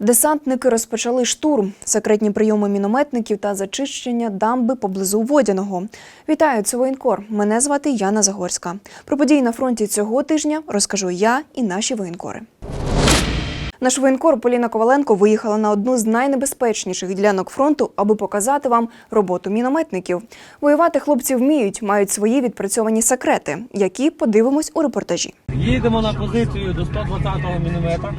Десантники розпочали штурм, секретні прийоми мінометників та зачищення дамби поблизу Водяного. Вітаю, це воєнкор. Мене звати Яна Загорська. Про події на фронті цього тижня розкажу я і наші воєнкори. Наш воєнкор Поліна Коваленко виїхала на одну з найнебезпечніших ділянок фронту, аби показати вам роботу мінометників. Воювати хлопці вміють, мають свої відпрацьовані секрети, які подивимось у репортажі. Їдемо на позицію до 120-го міномета.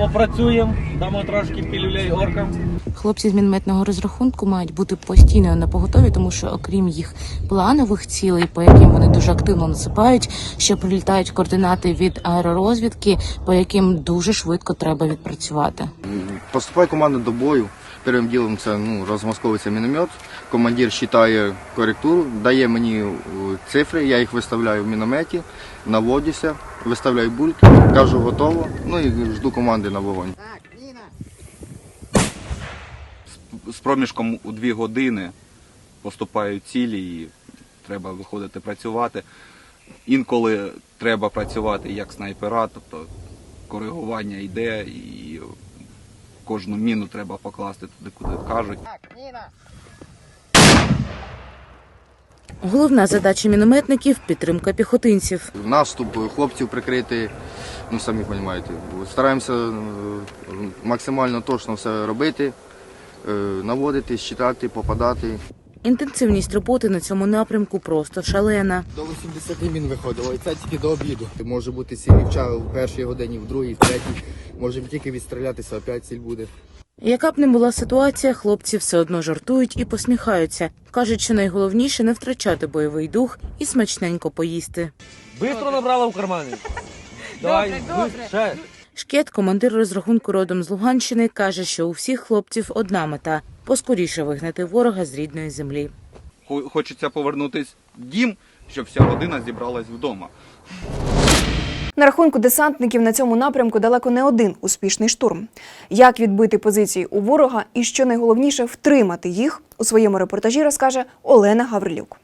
Ра- Попрацюємо, дамо трошки пілюлей оркам. Хлопці з мінометного розрахунку мають бути постійно на поготові, тому що окрім їх планових цілей, по яким вони дуже активно насипають, ще прилітають координати від аеророзвідки, по яким дуже швидко треба відпрацювати. Поступає команда до бою. Першим ділом це ну, розмосковується міномет. Командир читає коректуру, дає мені е, цифри, я їх виставляю в мінометі, наводюся, виставляю бульки, кажу готово, ну і жду команди на вогонь. з проміжком у дві години поступають цілі і треба виходити працювати. Інколи треба працювати як снайпера, тобто коригування йде і кожну міну треба покласти туди, куди кажуть. Головна задача мінометників підтримка піхотинців. Наступ хлопців прикрити, ну самі розумієте. Стараємося е, максимально точно все робити, е, наводити, читати, попадати. Інтенсивність роботи на цьому напрямку просто шалена. До 80 мін виходило, і це тільки до обіду. Може бути цілі в першій годині, в другій, в третій. Можемо тільки відстрілятися, опять ціль буде. Яка б не була ситуація, хлопці все одно жартують і посміхаються. кажуть, що найголовніше не втрачати бойовий дух і смачненько поїсти. Бистро набрала в кармани. Давай, добре, ще. Шкет, командир розрахунку родом з Луганщини, каже, що у всіх хлопців одна мета поскоріше вигнати ворога з рідної землі. Хо- Хочеться повернутися в дім, щоб вся родина зібралась вдома. На рахунку десантників на цьому напрямку далеко не один успішний штурм. Як відбити позиції у ворога і що найголовніше втримати їх у своєму репортажі розкаже Олена Гаврилюк.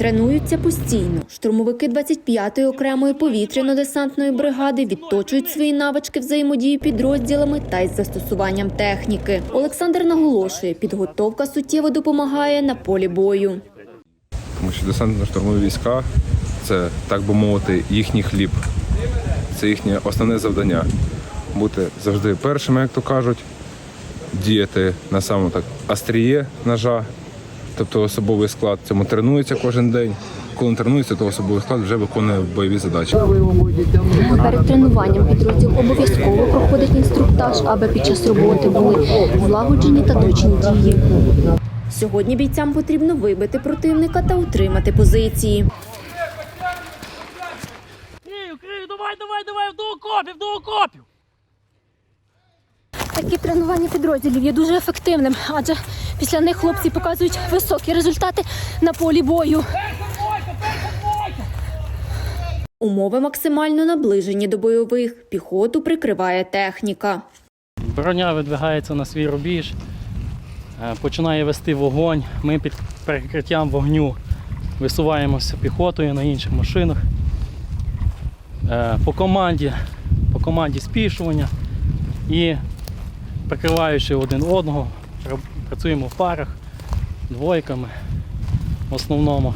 Тренуються постійно. Штурмовики 25-ї окремої повітряно-десантної бригади відточують свої навички взаємодії підрозділами та із застосуванням техніки. Олександр наголошує, підготовка суттєво допомагає на полі бою. Тому що десантно-штурмові війська це, так би мовити, їхній хліб. Це їхнє основне завдання. Бути завжди першими, як то кажуть, діяти на самому так остріє ножа, тобто особовий склад цьому тренується кожен день. Коли тренується, то особовий склад вже виконує бойові задачі. Перед тренуванням підрозділ обов'язково проходить інструктаж, аби під час роботи були злагоджені та точні дії. Сьогодні бійцям потрібно вибити противника та утримати позиції. Крию, крию, давай, давай, давай, до окопів, до окопів. Такі тренування підрозділів є дуже ефективним, адже після них хлопці показують високі результати на полі бою. Умови максимально наближені до бойових. Піхоту прикриває техніка. Броня видвигається на свій рубіж, е, починає вести вогонь. Ми під перекриттям вогню висуваємося піхотою на інших машинах. Е, По команді, по команді спішування і прикриваючи один одного, працюємо в парах, двойками в основному.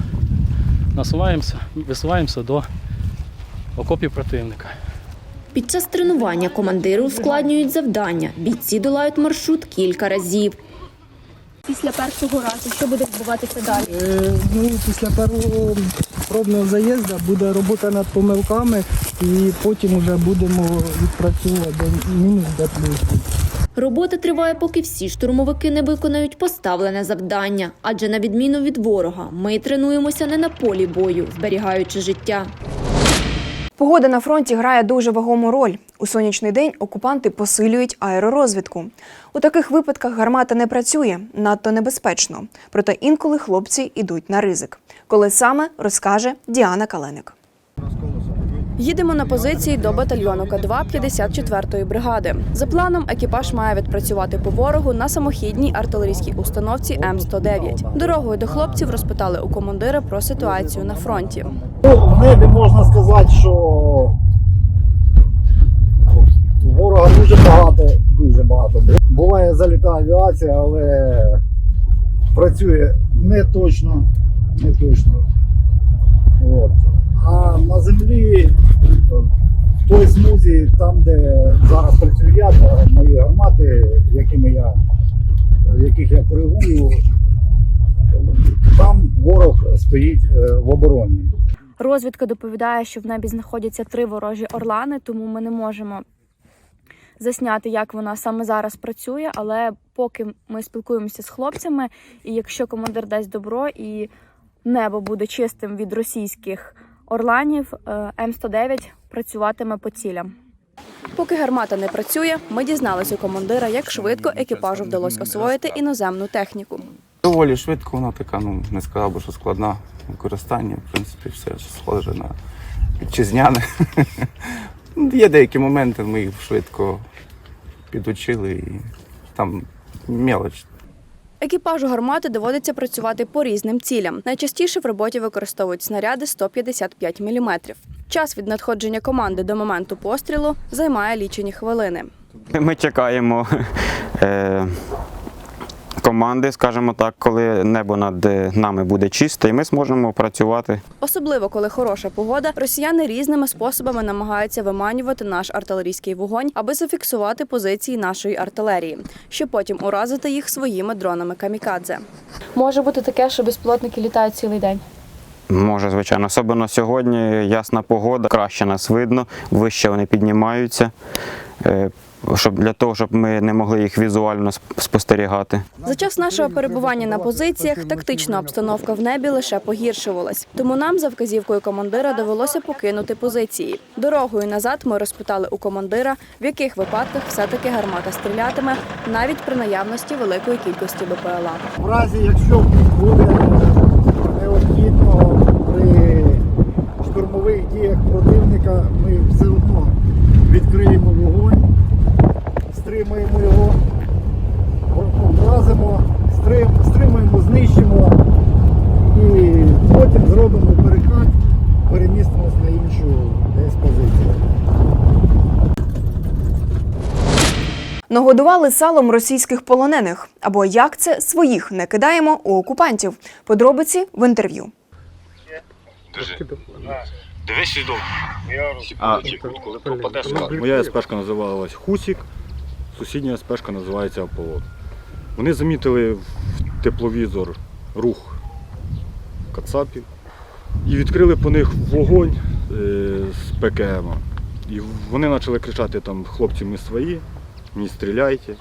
Насуваємося, висуваємося до окопів противника. Під час тренування командири ускладнюють завдання. Бійці долають маршрут кілька разів. Після першого разу, що буде відбуватися далі? Е, Ну, після першого пробного заїзду буде робота над помилками і потім вже будемо відпрацьовувати де мінус де плюс. Робота триває, поки всі штурмовики не виконають поставлене завдання. Адже на відміну від ворога, ми тренуємося не на полі бою, зберігаючи життя. Погода на фронті грає дуже вагому роль. У сонячний день окупанти посилюють аеророзвідку. У таких випадках гармата не працює надто небезпечно. Проте інколи хлопці йдуть на ризик. Коли саме розкаже Діана Каленик. Їдемо на позиції до батальйону К2 54-ї бригади. За планом, екіпаж має відпрацювати по ворогу на самохідній артилерійській установці М109. Дорогою до хлопців розпитали у командира про ситуацію на фронті. Ну, в небі можна сказати, що ворога дуже багато, дуже багато. Буває залітає авіація, але працює не точно, не точно. От. А на землі, в той смузі, там, де зараз працюю я, мої гармати, якими я, яких я коригую, там ворог стоїть е, в обороні. Розвідка доповідає, що в небі знаходяться три ворожі орлани, тому ми не можемо засняти, як вона саме зараз працює. Але поки ми спілкуємося з хлопцями, і якщо командир дасть добро і небо буде чистим від російських орланів, е, М109 працюватиме по цілям. Поки гармата не працює, ми дізналися у командира, як швидко екіпажу вдалося освоїти іноземну техніку. Доволі швидко вона така, ну не сказав би, що складна в використанні. В принципі, все схоже на вітчизняне. Ну, Є деякі моменти, ми їх швидко підучили і там мелоч. Екіпажу гармати доводиться працювати по різним цілям. Найчастіше в роботі використовують снаряди 155 мм. Час від надходження команди до моменту пострілу займає лічені хвилини. Ми чекаємо е, команди, скажімо так, коли небо над нами буде чисте, і ми зможемо працювати. Особливо коли хороша погода, росіяни різними способами намагаються виманювати наш артилерійський вогонь, аби зафіксувати позиції нашої артилерії, щоб потім уразити їх своїми дронами камікадзе. Може бути таке, що безпілотники літають цілий день. Може, звичайно, особливо сьогодні ясна погода, краще нас видно, вище вони піднімаються. Щоб для того, щоб ми не могли їх візуально сп- спостерігати. За час нашого перебування на позиціях тактична обстановка в небі лише погіршувалась. Тому нам за вказівкою командира довелося покинути позиції. Дорогою назад ми розпитали у командира, в яких випадках все-таки гармата стрілятиме, навіть при наявності великої кількості БПЛА. В разі, якщо буде необхідно при штурмових діях противника, ми все одно відкриємо Нагодували салом російських полонених. Або як це своїх не кидаємо у окупантів. Подробиці в інтерв'ю. Моя СПшка називалась Хусік, сусідня СПшка називається Аполлон. Вони замітили в тепловізор рух кацапів і відкрили по них вогонь е, з ПКМ. І вони почали кричати там хлопці ми свої, не стріляйте.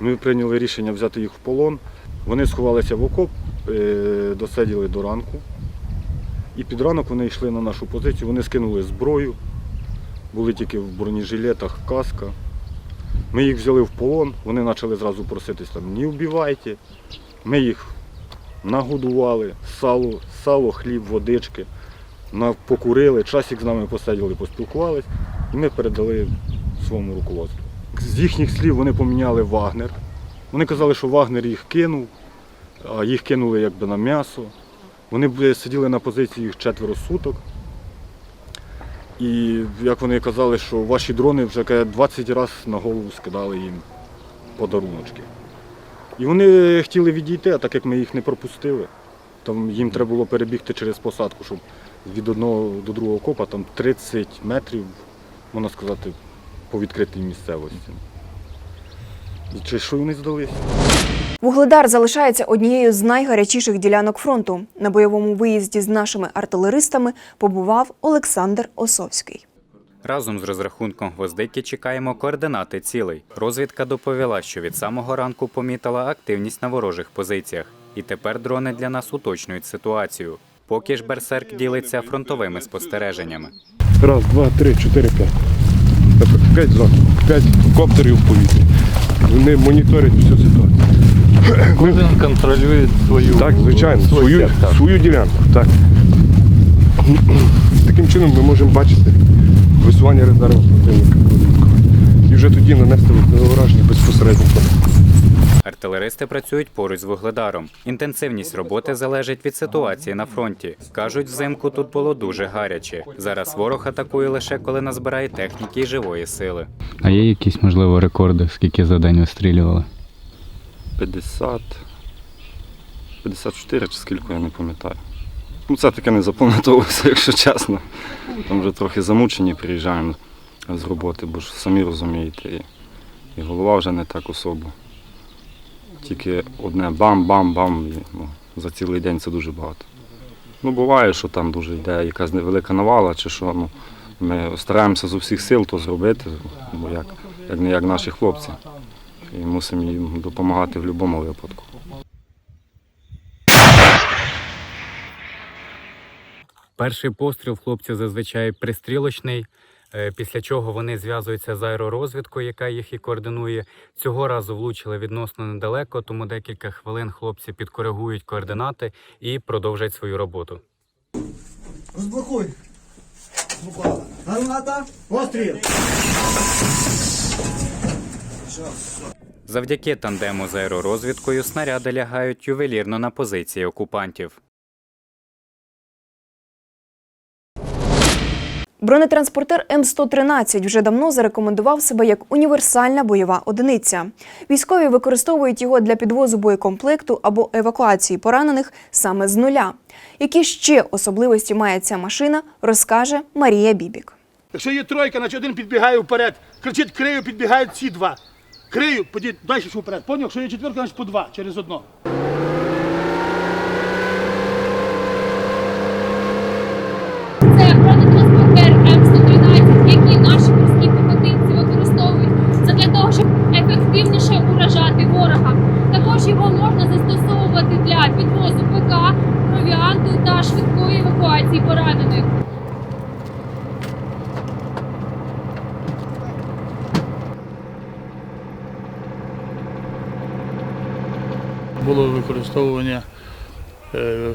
Ми прийняли рішення взяти їх в полон. Вони сховалися в окоп, е, досиділи до ранку. І під ранок вони йшли на нашу позицію, вони скинули зброю, були тільки в бронежилетах, каска. Ми їх взяли в полон, вони почали зразу проситись там, не вбивайте. Ми їх нагодували, сало, сало, хліб, водички, покурили, часик з нами посиділи, поспілкувались, і ми передали своєму руководству. З їхніх слів вони поміняли Вагнер. Вони казали, що Вагнер їх кинув, а їх кинули якби на м'ясо. Вони сиділи на позиції четверо суток. І як вони казали, що ваші дрони вже 20 разів на голову скидали їм подаруночки. І вони хотіли відійти, а так як ми їх не пропустили, там їм треба було перебігти через посадку, щоб від одного до другого копа там 30 метрів, можна сказати, по відкритій місцевості. Чи що вони здалися? Вугледар залишається однією з найгарячіших ділянок фронту. На бойовому виїзді з нашими артилеристами побував Олександр Осовський. Разом з розрахунком гвоздики чекаємо координати цілей. Розвідка доповіла, що від самого ранку помітила активність на ворожих позиціях, і тепер дрони для нас уточнюють ситуацію. Поки ж берсерк ділиться фронтовими спостереженнями. Раз, два, три, чотири, п'ять. П'ять зон, п'ять коптерів в повітрі. Вони моніторять всю ситуацію. Кожен контролює свою Так, звичайно, свою, свою ділянку. Так. Таким чином ми можемо бачити висування резерву противника. І вже тоді нанести враження безпосередньо. Артилеристи працюють поруч з вугледаром. Інтенсивність роботи залежить від ситуації на фронті. Кажуть, взимку тут було дуже гаряче. Зараз ворог атакує лише коли назбирає техніки і живої сили. А є якісь, можливо, рекорди, скільки за день вистрілювали? 50, 54 чи скільки, я не пам'ятаю. Ну, це таке не запам'ятовується, якщо чесно. Там вже трохи замучені приїжджаємо з роботи, бо ж самі розумієте, і, і голова вже не так особо. Тільки одне бам-бам-бам, ну, за цілий день це дуже багато. Ну, буває, що там дуже йде якась невелика навала, чи що. Ну, ми стараємося з усіх сил то зробити, бо як, як не як наші хлопці. І мусимо їм допомагати в будь-якому випадку. Перший постріл хлопці зазвичай пристрілочний, після чого вони зв'язуються з аеророзвідкою, яка їх і координує. Цього разу влучили відносно недалеко, тому декілька хвилин хлопці підкоригують координати і продовжать свою роботу. Розблокуй. Граната, постріл. Завдяки тандему з аеророзвідкою снаряди лягають ювелірно на позиції окупантів. Бронетранспортер М113 вже давно зарекомендував себе як універсальна бойова одиниця. Військові використовують його для підвозу боєкомплекту або евакуації поранених саме з нуля. Які ще особливості має ця машина, розкаже Марія Бібік. Якщо є тройка, значить один підбігає вперед. Кричить крию, підбігають ці два. Крию, подіть далі вперед. Поняв, якщо є четверка, значить по два через одно. Це бронетранспортер М113, який наші морські піхотинці використовують для того, щоб ефективніше уражати ворога. Також його можна застосовувати для підвозу ПК, провіанту та швидкої евакуації поранених. Було використовування е,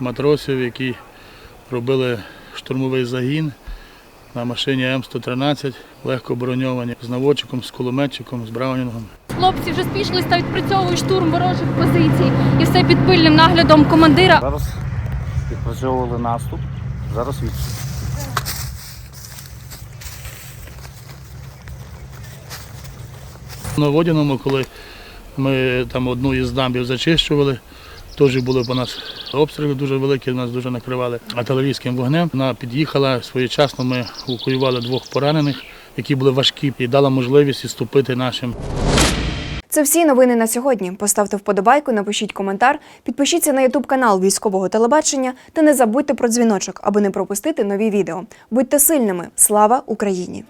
матросів, які робили штурмовий загін на машині М113, легко броньовані, з наводчиком, з кулеметчиком, з браунінгом. Хлопці вже спішились та відпрацьовують штурм ворожих позицій. І все під пильним наглядом командира. Зараз відпрацьовували наступ, зараз відступ. На Водяному, коли ми там одну із дамбів зачищували, теж були по нас обстріли дуже великі, нас дуже накривали артилерійським вогнем. Вона під'їхала своєчасно. Ми евакуювали двох поранених, які були важкі, і дала можливість відступити нашим. Це всі новини на сьогодні. Поставте вподобайку, напишіть коментар, підпишіться на ютуб канал військового телебачення та не забудьте про дзвіночок, аби не пропустити нові відео. Будьте сильними! Слава Україні!